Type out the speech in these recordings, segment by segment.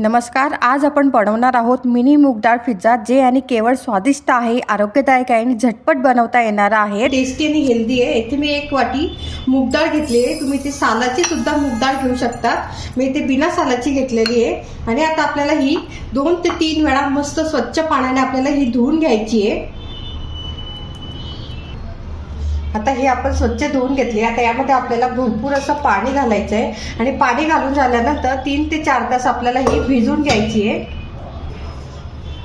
नमस्कार आज आपण बनवणार आहोत मिनी मूगडाळ पिझ्झा जे आणि केवळ स्वादिष्ट आहे आरोग्यदायक आहे आणि झटपट बनवता येणार आहे. टेस्टी आणि हेल्दी आहे. इथे मी एक वाटी मूगडाळ घेतली आहे. तुम्ही इथे सालाची सुद्धा मूग डाळ घेऊ शकता मी इथे बिना सालाची घेतलेली आहे. आणि आता आपल्याला ही दोन ते तीन वेळा मस्त स्वच्छ पाण्याने आपल्याला ही धुवून घ्यायची आहे. आता हे आपण स्वच्छ धुवून घेतली. आता यामध्ये आपल्याला भरपूर असं पाणी घालायचं आहे आणि पाणी घालून झाल्यानंतर तीन ते चार तास आपल्याला ही भिजून घ्यायची आहे.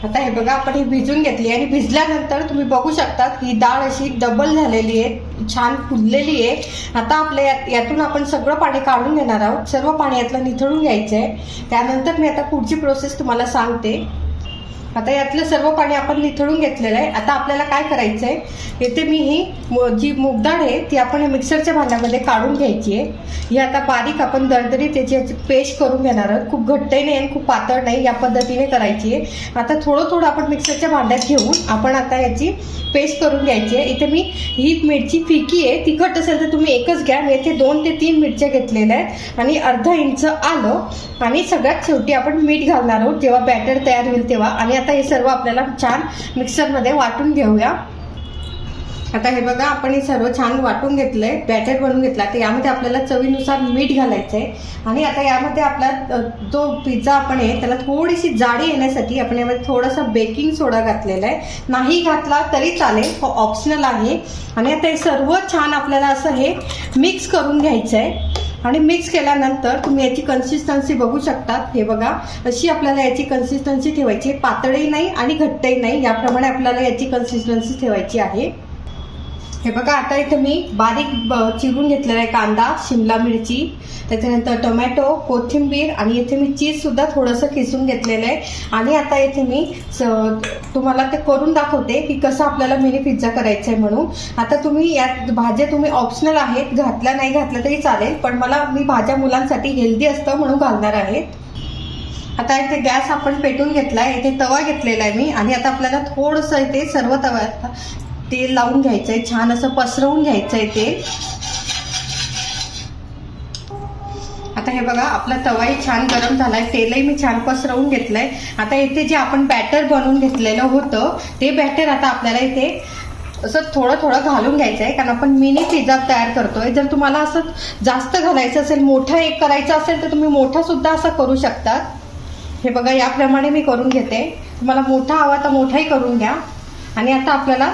आता हे बघा आपण ही भिजून घेतली आणि भिजल्यानंतर तुम्ही बघू शकता ही डाळ अशी डबल झालेली आहे. छान फुललेली आहे. आता आपल्या यात- यातून आपण सगळं पाणी काढून घेणार आहोत. सर्व पाणी यातलं निथळून घ्यायचं आहे त्यानंतर मी आता पुढची प्रोसेस तुम्हाला सांगते. आता यातलं सर्व पाणी आपण निथळून घेतलेलं आहे. आता आपल्याला काय करायचं आहे येथे मी ही जी मुगडाळ आहे ती आपण मिक्सरच्या भांड्यामध्ये काढून घ्यायची आहे. ही आता बारीक आपण दरदरी त्याची याची पेस्ट करून घेणार आहोत. खूप घट्टही नाही आणि खूप पातळ नाही या पद्धतीने करायची आहे. आता थोडं थोडं आपण मिक्सरच्या भांड्यात घेऊन आपण आता याची पेस्ट करून घ्यायची आहे. इथे मी ही मिरची फिकी आहे. तिखट असेल तर तुम्ही एकच घ्या. मी इथे दोन ते तीन मिरच्या घेतलेल्या आहेत. आणि अर्धा इंच आलं. आणि सगळ्यात शेवटी आपण मीठ घालणार आहोत. जेव्हा बॅटर तयार होईल तेव्हा. आणि आता हे सर्व आपल्याला छान मिक्सरमध्ये वाटून घेऊया. आता हे बघा आपण हे सर्व छान वाटून घेतलंय बॅटर बनवून घेतला. तर यामध्ये आपल्याला चवीनुसार मीठ घालायचं आहे आणि आता यामध्ये आपला जो पिझ्झा आपण आहे त्याला थोडीशी जाडी येण्यासाठी आपण यामध्ये थोडासा बेकिंग सोडा घातलेला आहे. नाही घातला तरी चालेल हो ऑप्शनल आहे. आणि आता हे सर्व छान आपल्याला असं हे मिक्स करून घ्यायचं आहे आणि मिक्स केल्यानंतर तुम्ही याची कन्सिस्टन्सी बघू शकतात. हे बघा अशी आपल्याला याची कन्सिस्टन्सी ठेवायची आहे. पातळही नाही आणि घट्टही नाही. याप्रमाणे आपल्याला याची कन्सिस्टन्सी ठेवायची आहे. हे बघा आता इथे मी बारीक ब- चिरून घेतलेला आहे कांदा शिमला मिरची त्याच्यानंतर टोमॅटो कोथिंबीर आणि इथे मी चीज सुद्धा थोडंसं किसून घेतलेलं आहे. आणि आता इथे मी स- तुम्हाला ते करून दाखवते की कसं आपल्याला मिनी पिझ्झा करायचा आहे म्हणून. आता तुम्ही यात भाज्या तुम्ही ऑप्शनल आहेत घातल्या नाही घातल्या तरी चालेल पण मला मी भाज्या मुलांसाठी हेल्दी असतं म्हणून घालणार आहे. आता इथे गॅस आपण पेटून घेतला आहे इथे तवा घेतलेला आहे मी. आणि आता आपल्याला थोडंसं इथे सर्व तवा तेल लावून घ्यायचंय छान असं पसरवून घ्यायचंय तेल. आता हे बघा आपला तवाही छान गरम झालाय तेलही मी छान पसरवून घेतलंय. आता इथे जे आपण बॅटर बनवून घेतलेलं होतं ते बॅटर आता आपल्याला इथे असं थोडं थोडं घालून घ्यायचं आहे कारण आपण मिनी पिझ्झा तयार करतोय. जर तुम्हाला असं जास्त घालायचं असेल मोठं एक करायचं असेल तर तुम्ही मोठा सुद्धा असं करू शकता. हे बघा याप्रमाणे मी करून घेते. तुम्हाला मोठा हवा तर मोठाही करून घ्या. आणि आता आपल्याला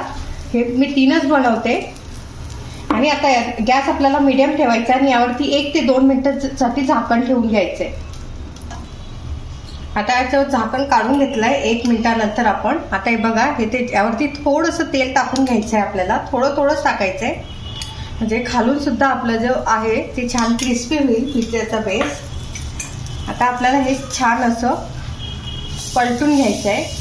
हे मी तीनच बनवते. आणि आता या- गॅस आपल्याला मिडियम ठेवायचा आणि यावरती एक ते दोन मिनटासाठी झाकण ठेवून घ्यायचे. आता याचं झाकण काढून घेतलंय. एक मिनिटानंतर आपण. आता हे बघा हे ते यावरती थोडंसं तेल टाकून घ्यायचं आहे आपल्याला. थोडं थोडंच टाकायचंय म्हणजे खालून सुद्धा आपलं जे आहे ते छान क्रिस्पी होईल पिझ्झाचा बेस आता आपल्याला हे छान असं पलटून घ्यायचं आहे.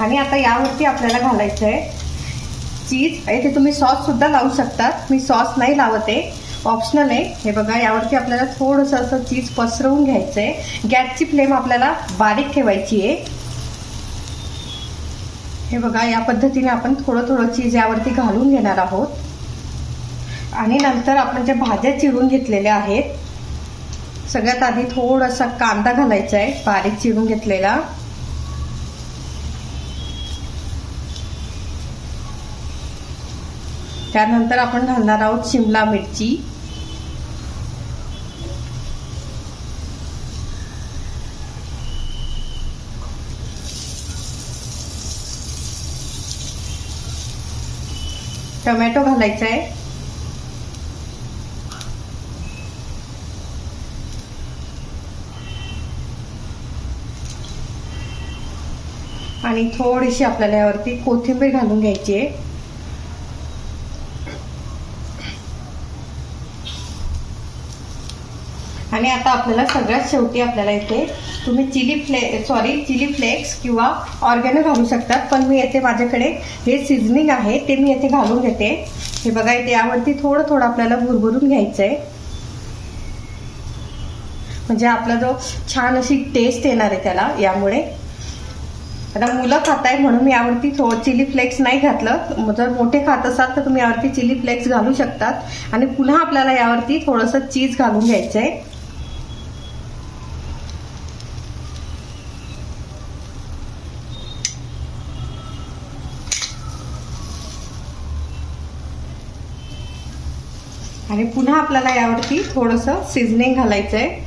आणि आता यावरती आपल्याला घालायचं आहे चीज इथे तुम्ही सॉससुद्धा लावू शकतात. मी सॉस नाही लावत. आहे ऑप्शनल आहे. हे बघा यावरती आपल्याला थोडंसं असं चीज पसरवून घ्यायचं आहे गॅसची फ्लेम आपल्याला बारीक ठेवायची आहे. हे बघा या पद्धतीने आपण थोडं थोडं चीज यावरती घालून घेणार आहोत. आणि नंतर आपण ज्या भाज्या चिरून घेतलेल्या आहेत सगळ्यात आधी थोडासा कांदा घालायचा आहे बारीक चिरून घेतलेला. त्यानंतर आपण घालणार आहोत शिमला मिरची. टोमॅटो घालायचा आहे. आणि थोडीशी आपल्याला यावरती कोथिंबीर घालून घ्यायची आहे. आणि आता आपल्याला सगळ्यात शेवटी आपल्याला इथे तुम्ही चिली फ्ले सॉरी चिली फ्लेक्स किंवा ऑर्गॅनो घालू शकतात. पण मी येथे माझ्याकडे. हे सिझनिंग आहे ते मी येथे घालून घेते. हे बघा इथे यावरती थोडं थोडं आपल्याला भुरभरून घ्यायचं आहे म्हणजे आपला जो छान अशी टेस्ट येणार आहे त्याला यामुळे. आता मुलं खात आहे म्हणून मी यावरती थो चिली फ्लेक्स नाही घातलं. जर मोठे खात असाल तर तुम्ही यावरती चिली फ्लेक्स घालू शकतात. आणि पुन्हा आपल्याला यावरती थोडंसं चीज घालून घ्यायचं आहे आणि पुन्हा आपल्याला यावरती थोडंसं सिझनिंग घालायचं आहे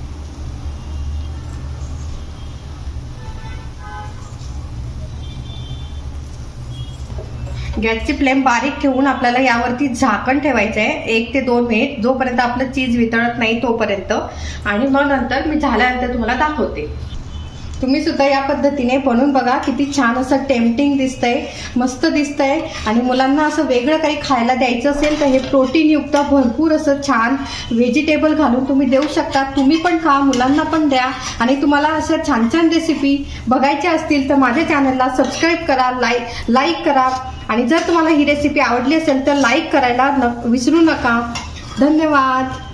गॅसची फ्लेम बारीक ठेवून आपल्याला यावरती झाकण ठेवायचं आहे एक ते दोन मिनिट. जोपर्यंत आपलं चीज वितळत नाही तोपर्यंत. आणि मग नंतर मी झाल्यानंतर तुम्हाला दाखवते. तुम्ही सुद्धा या पद्धतीने बनवून बघा. किती छान असं टेम्पटिंग दिसतंय मस्त दिसतंय. आणि मुलांना असं वेगळं काही खायला द्यायचं असेल तर हे प्रोटीनयुक्त भरपूर असं छान व्हेजिटेबल घालून तुम्ही देऊ शकता. तुम्ही पण खा मुलांना पण द्या. आणि तुम्हाला अशा छान छान रेसिपी बघायच्या असतील तर माझ्या चॅनलला सबस्क्राईब करा लाईक लाईक करा. आणि जर तुम्हाला ही रेसिपी आवडली असेल तर लाईक करायला न विसरू नका. धन्यवाद.